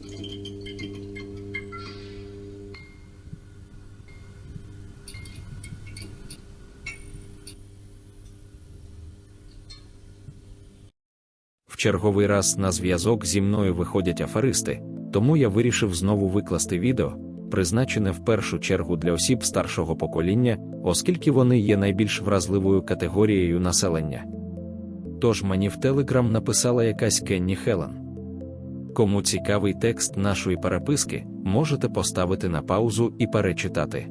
В черговий раз на зв'язок зі мною виходять аферисти, тому я вирішив знову викласти відео, призначене в першу чергу для осіб старшого покоління, оскільки вони є найбільш вразливою категорією населення. Тож мені в Телеграм написала якась Кенні Хелен. Кому цікавий текст нашої переписки, можете поставити на паузу і перечитати.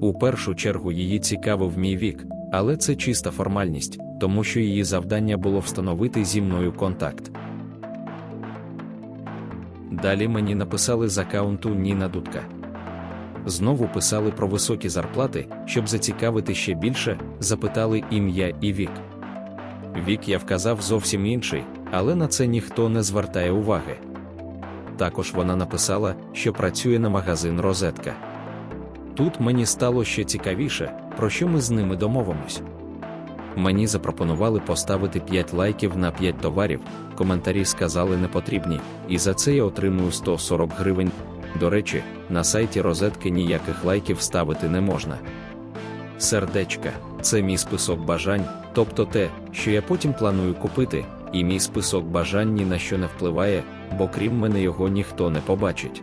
У першу чергу її цікавив мій вік, але це чиста формальність, тому що її завдання було встановити зі мною контакт. Далі мені написали з аккаунту Ніна Дудка. Знову писали про високі зарплати, щоб зацікавити ще більше, запитали ім'я і вік. Вік я вказав зовсім інший, але на це ніхто не звертає уваги. Також вона написала, що працює на магазин Розетка. Тут мені стало ще цікавіше, про що ми з ними домовимось. Мені запропонували поставити 5 лайків на 5 товарів, коментарі сказали не потрібні, і за це я отримую 140 гривень. До речі, на сайті розетки ніяких лайків ставити не можна. Сердечка це мій список бажань, тобто те, що я потім планую купити, і мій список бажань ні на що не впливає, бо крім мене його ніхто не побачить.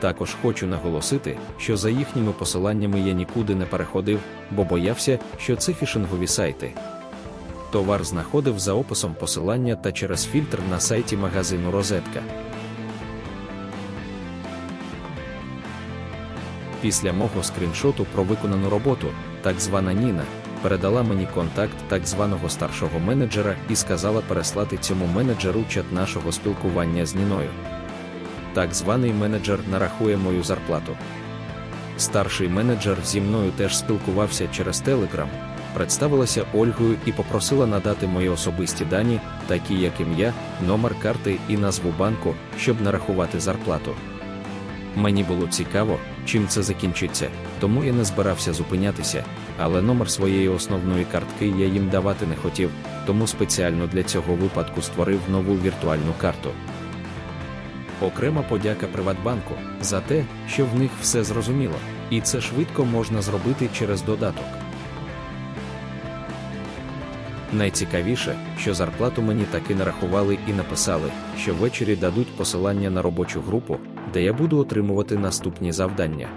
Також хочу наголосити, що за їхніми посиланнями я нікуди не переходив, бо боявся, що це фішингові сайти. Товар знаходив за описом посилання та через фільтр на сайті магазину Розетка. Після мого скріншоту про виконану роботу, так звана Ніна, передала мені контакт так званого старшого менеджера і сказала переслати цьому менеджеру чат нашого спілкування з Ніною. Так званий менеджер нарахує мою зарплату. Старший менеджер зі мною теж спілкувався через Телеграм, представилася Ольгою і попросила надати мої особисті дані, такі як ім'я, номер карти і назву банку, щоб нарахувати зарплату. Мені було цікаво, чим це закінчиться, тому я не збирався зупинятися, але номер своєї основної картки я їм давати не хотів, тому спеціально для цього випадку створив нову віртуальну карту. Окрема подяка Приватбанку за те, що в них все зрозуміло, і це швидко можна зробити через додаток. Найцікавіше, що зарплату мені таки нарахували і написали, що ввечері дадуть посилання на робочу групу, де я буду отримувати наступні завдання.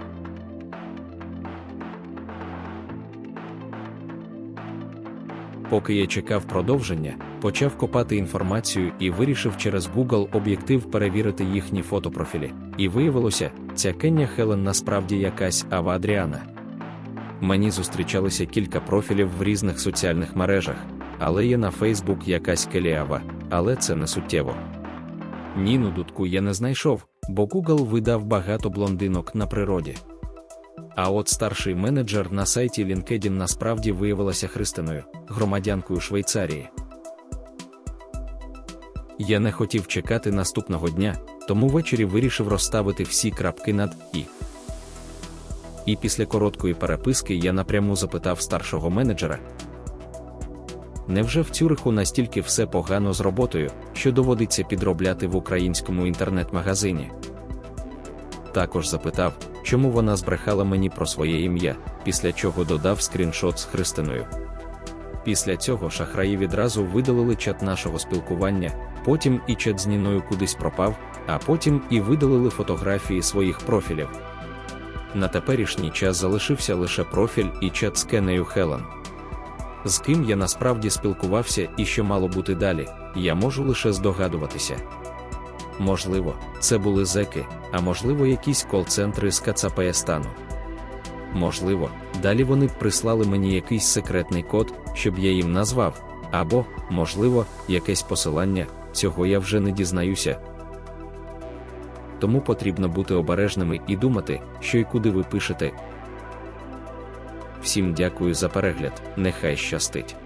Поки я чекав продовження, почав копати інформацію і вирішив через Google об'єктив перевірити їхні фотопрофілі. І виявилося, ця Кення Хелен насправді якась Ава Адріана. Мені зустрічалося кілька профілів в різних соціальних мережах, але є на Фейсбук якась Келіава, але це не суттєво. Ніну дудку я не знайшов, бо Google видав багато блондинок на природі. А от старший менеджер на сайті LinkedIn насправді виявилася христиною, громадянкою Швейцарії. Я не хотів чекати наступного дня, тому ввечері вирішив розставити всі крапки над і. І після короткої переписки я напряму запитав старшого менеджера: Невже в Цюриху настільки все погано з роботою, що доводиться підробляти в українському інтернет-магазині? Також запитав, чому вона збрехала мені про своє ім'я, після чого додав скріншот з Христиною. Після цього шахраї відразу видалили чат нашого спілкування, потім і чат з Ніною кудись пропав, а потім і видалили фотографії своїх профілів. На теперішній час залишився лише профіль і чат з Кенею Хелен. З ким я насправді спілкувався і що мало бути далі, я можу лише здогадуватися. Можливо, це були зеки, а можливо, якісь кол-центри з Кацапаястану. Можливо, далі вони б прислали мені якийсь секретний код, щоб я їм назвав, або, можливо, якесь посилання, цього я вже не дізнаюся. Тому потрібно бути обережними і думати, що і куди ви пишете. Всім дякую за перегляд, нехай щастить.